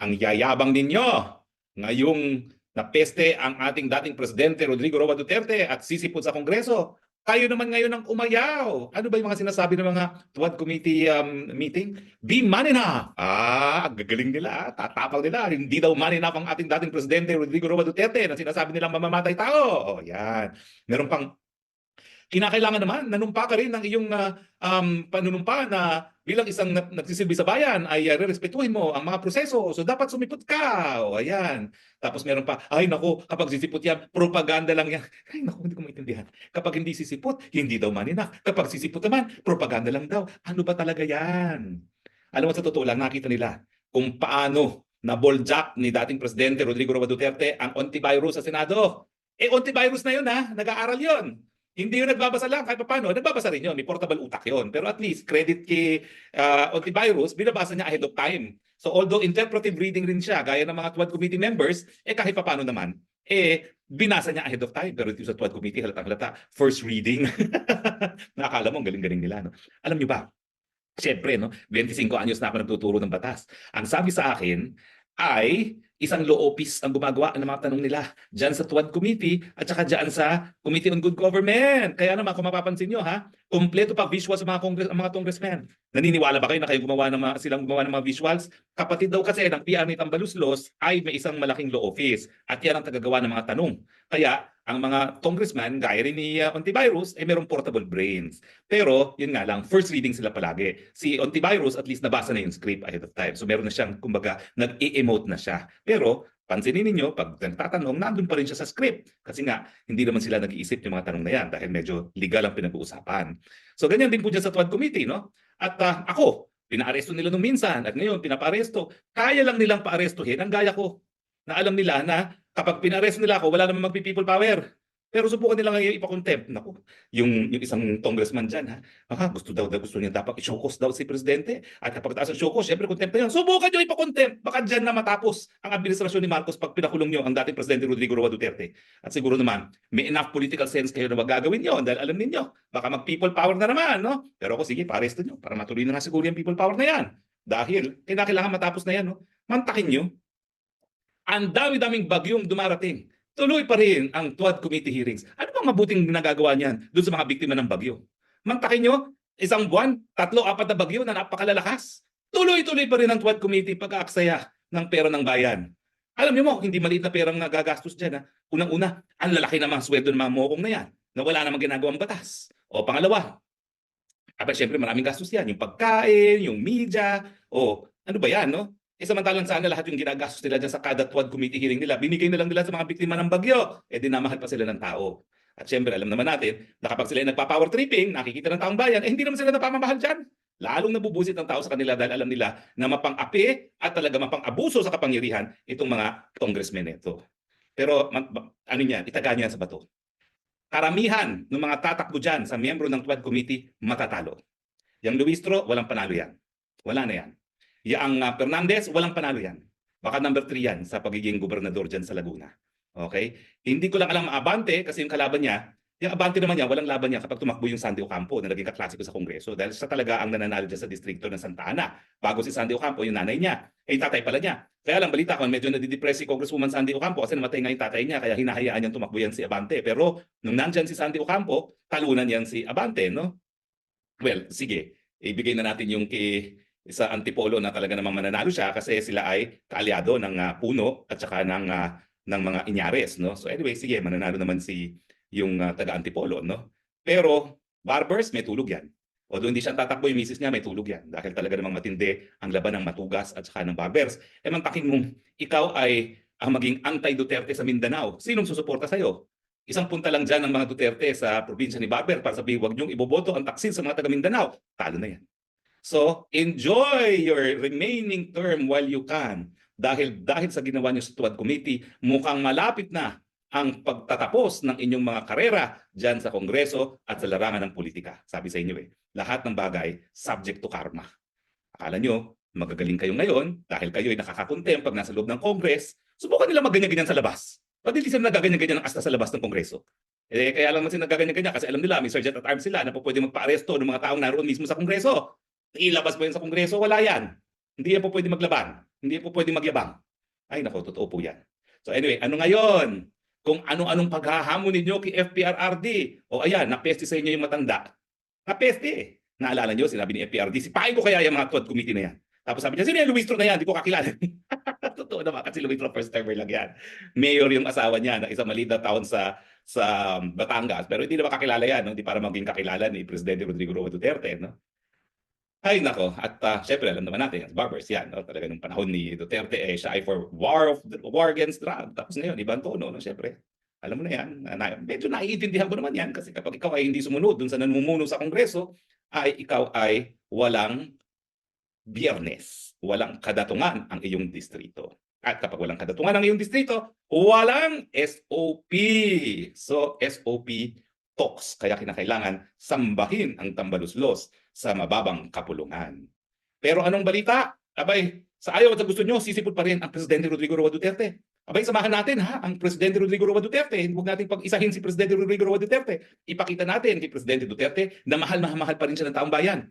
ang yayabang ninyo ngayong napeste ang ating dating presidente Rodrigo Roa Duterte at sisipot sa Kongreso. Kayo naman ngayon ang umayaw. Ano ba yung mga sinasabi ng mga Tuwad Committee um, meeting? Be man enough. Ah, gagaling nila. Tatapang nila. Hindi daw man enough ang ating dating presidente Rodrigo Roa Duterte na sinasabi nilang mamamatay tao. Oh, yan. Meron pang kinakailangan naman nanumpa ka rin ng iyong ah, um, panunumpa na bilang isang nag- nagsisilbi sa bayan ay uh, rerespetuhin mo ang mga proseso. So dapat sumipot ka. O ayan. Tapos meron pa, ay nako, kapag sisipot yan, propaganda lang yan. Ay nako, hindi ko maintindihan. Kapag hindi sisipot, hindi daw manina. Kapag sisipot naman, propaganda lang daw. Ano ba talaga yan? Alam mo sa totoo lang, nakita nila kung paano na jack ni dating Presidente Rodrigo Roa Duterte ang antivirus sa Senado. Eh, antivirus na yun ha, nag-aaral yun. Hindi yung nagbabasa lang kahit paano, nagbabasa rin yun, may portable utak yun. Pero at least credit kay uh, antivirus, binabasa niya ahead of time. So although interpretive reading rin siya, gaya ng mga TWAD committee members, eh kahit paano naman, eh binasa niya ahead of time. Pero dito sa TWAD committee, halatang halata, first reading. Nakakala mo, galing-galing nila. No? Alam niyo ba, Siyempre, no, 25 anyos na ako nagtuturo ng batas. Ang sabi sa akin ay isang law office ang gumagawa ng mga tanong nila dyan sa TWAD Committee at saka dyan sa Committee on Good Government. Kaya naman, kung mapapansin nyo, ha, kompleto pa visuals sa mga, congress, mga congressmen. Naniniwala ba kayo na kayo gumawa ng mga, silang gumawa ng mga visuals? Kapatid daw kasi ng PR ni Tambaluslos ay may isang malaking law office at yan ang tagagawa ng mga tanong. Kaya ang mga congressman, gaya rin ni uh, Ontivirus, ay merong portable brains. Pero, yun nga lang, first reading sila palagi. Si Ontivirus, at least nabasa na yung script ahead of time. So meron na siyang, kumbaga, nag-e-emote na siya. Pero, pansinin ninyo, pag nagtatanong, nandun pa rin siya sa script. Kasi nga, hindi naman sila nag-iisip yung mga tanong na yan dahil medyo legal ang pinag-uusapan. So ganyan din po dyan sa TWAD Committee, no? At uh, ako, pinaaresto nila nung minsan at ngayon pinapaaresto. Kaya lang nilang paarestuhin ang gaya ko na alam nila na kapag pinaresto nila ako, wala namang magpi-people power. Pero subukan nila ngayon ipakontempt. Naku, yung, yung isang congressman dyan, ha? Ah, gusto daw, gusto niya dapat i-showcase daw si presidente. At kapag taas ang showcase, syempre contempt na yun. Subukan nyo ipakontempt. Baka dyan na matapos ang administrasyon ni Marcos pag pinakulong nyo ang dating presidente Rodrigo Roa Duterte. At siguro naman, may enough political sense kayo na wag gagawin yun dahil alam ninyo, baka mag-people power na naman, no? Pero ako, sige, paresto nyo para matuloy na nga siguro yung people power na yan. Dahil, kailangan matapos na yan, no? Mantakin nyo. Ang dami-daming bagyong dumarating tuloy pa rin ang TWAD committee hearings. Ano bang mabuting nagagawa niyan doon sa mga biktima ng bagyo? Mantakin nyo, isang buwan, tatlo, apat na bagyo na napakalalakas. Tuloy-tuloy pa rin ang TWAD committee pag-aaksaya ng pera ng bayan. Alam niyo mo, hindi maliit na perang nagagastos dyan. Ha? Unang-una, ang lalaki na mga sweldo ng mga mokong na yan na wala namang ginagawang batas. O pangalawa, aba syempre maraming gastos yan. Yung pagkain, yung media, o ano ba yan, no? Eh samantalang sana lahat yung ginagastos nila dyan sa kada TWAD committee hearing nila, binigay na lang nila sa mga biktima ng bagyo. Eh dinamahal pa sila ng tao. At syempre, alam naman natin na kapag sila nagpa-power tripping, nakikita ng taong bayan, eh hindi naman sila napamamahal dyan. Lalong nabubusit ang tao sa kanila dahil alam nila na mapang-api at talaga mapang-abuso sa kapangyarihan itong mga congressmen nito. Pero ano yan, itaga niya sa bato. Karamihan ng mga tatakbo dyan sa miyembro ng TWAD committee, matatalo. Yang Luistro, walang panalo yan. Wala na yan. Yang uh, Fernandez, walang panalo yan. Baka number 3 yan sa pagiging gobernador dyan sa Laguna. Okay? Hindi ko lang alam Abante kasi yung kalaban niya, yung Abante naman niya, walang laban niya kapag tumakbo yung Sandy Ocampo na naging kaklasiko sa Kongreso dahil siya talaga ang nananalo dyan sa distrito ng Santa Ana. Bago si Sandy Ocampo, yung nanay niya. Eh, tatay pala niya. Kaya lang, balita ko, medyo nadidepress si Congresswoman Sandy Ocampo kasi namatay nga yung tatay niya kaya hinahayaan niyang tumakbo yan si Abante. Pero nung nandyan si Sandy Ocampo, talunan yan si Abante, no? Well, sige. Ibigay na natin yung kay sa Antipolo na talaga namang mananalo siya kasi sila ay kaalyado ng uh, puno at saka ng uh, ng mga Inyares no. So anyway, sige, mananalo naman si yung uh, taga Antipolo no. Pero Barbers may tulog yan. Although hindi siya tatakbo yung misis niya, may tulog yan. Dahil talaga namang matindi ang laban ng matugas at saka ng barbers. E mantakin mong ikaw ay ang maging anti-Duterte sa Mindanao. Sinong susuporta sa'yo? Isang punta lang dyan ng mga Duterte sa probinsya ni Barber para sabihin, huwag niyong iboboto ang taksin sa mga taga Mindanao. Talo na yan. So, enjoy your remaining term while you can. Dahil dahil sa ginawa niyo sa Tuwad Committee, mukhang malapit na ang pagtatapos ng inyong mga karera dyan sa Kongreso at sa larangan ng politika. Sabi sa inyo eh, lahat ng bagay subject to karma. Akala nyo, magagaling kayo ngayon dahil kayo ay nakakakontem pag nasa loob ng Congress, subukan nila magganyan-ganyan sa labas. Ba't hindi sila nagaganyan-ganyan ng asta sa labas ng Kongreso? Eh, kaya lang sila nagaganyan-ganyan kasi alam nila may sergeant at arms sila na po pwede magpa-aresto ng mga taong naroon mismo sa Kongreso ilabas mo yan sa Kongreso, wala yan. Hindi yan po pwede maglaban. Hindi yan po pwede magyabang. Ay nako, totoo po yan. So anyway, ano ngayon? Kung ano-anong paghahamon ninyo kay FPRRD. O ayan, napeste sa inyo yung matanda. Napeste. Naalala nyo, sinabi ni FPRD, sipain ko kaya yung mga TOD committee na yan. Tapos sabi niya, sino yung Luistro na yan? Di ko kakilala. Totoo naman kasi Luistro first timer lang yan. Mayor yung asawa niya ng isang maliit na town sa sa Batangas. Pero hindi naman kakilala yan. No? Hindi para maging kakilala ni Presidente Rodrigo Roa Duterte. No? Ay nako, at uh, syempre alam naman natin, as barbers yan, no? talaga nung panahon ni Duterte, eh, siya ay for war of war against drug. Tapos ngayon, ibang tono, no? syempre. Alam mo na yan, na, na- medyo naiintindihan ko naman yan kasi kapag ikaw ay hindi sumunod dun sa namumuno sa Kongreso, ay ikaw ay walang biyernes, walang kadatungan ang iyong distrito. At kapag walang kadatungan ang iyong distrito, walang SOP. So, SOP talks. Kaya kinakailangan sambahin ang tambaluslos sa mababang kapulungan. Pero anong balita? Abay, sa ayaw at sa gusto nyo, sisipot pa rin ang Presidente Rodrigo Roa Duterte. Abay, samahan natin ha, ang Presidente Rodrigo Roa Duterte. Huwag natin pag-isahin si Presidente Rodrigo Roa Duterte. Ipakita natin kay Presidente Duterte na mahal-mahal pa rin siya ng taong bayan.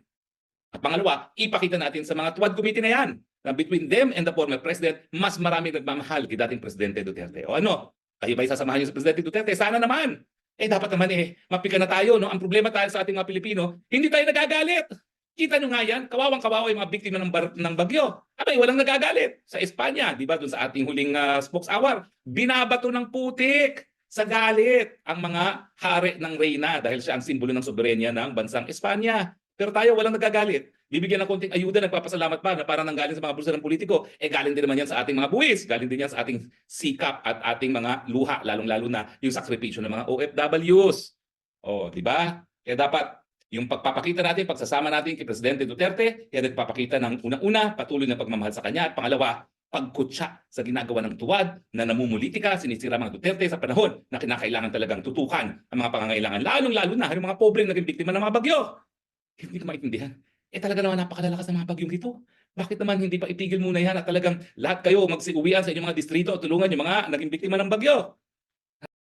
At pangalawa, ipakita natin sa mga tuwad committee na yan na between them and the former president, mas marami nagmamahal kay dating Presidente Duterte. O ano? Kayo ba isasamahan niyo sa Presidente Duterte? Sana naman. Eh dapat naman eh, mapika na tayo. No? Ang problema tayo sa ating mga Pilipino, hindi tayo nagagalit. Kita nyo nga yan, kawawang-kawawa yung mga biktima ng, bar- ng bagyo. Abay, walang nagagalit. Sa Espanya, di ba, dun sa ating huling uh, spokes hour, binabato ng putik sa galit ang mga hari ng reyna dahil siya ang simbolo ng soberenya ng bansang Espanya. Pero tayo walang nagagalit. Bibigyan ng konting ayuda, nagpapasalamat pa na parang nanggaling sa mga bulsa ng politiko. Eh galing din naman yan sa ating mga buwis. Galing din yan sa ating sikap at ating mga luha, lalong-lalo na yung sakripisyo ng mga OFWs. O, di ba? Kaya dapat yung pagpapakita natin, pagsasama natin kay Presidente Duterte, yan nagpapakita ng unang-una, patuloy na pagmamahal sa kanya. At pangalawa, pagkutsa sa ginagawa ng tuwad na namumulitika, sinisira mga Duterte sa panahon na kinakailangan talagang tutukan ang mga pangangailangan, lalong-lalo na yung mga pobreng naging biktima ng mga bagyo. Hindi ko maintindihan. Eh talaga naman napakalalakas ng mga bagyong dito. Bakit naman hindi pa itigil muna yan at talagang lahat kayo magsiuwian sa inyong mga distrito at tulungan yung mga naging biktima ng bagyo?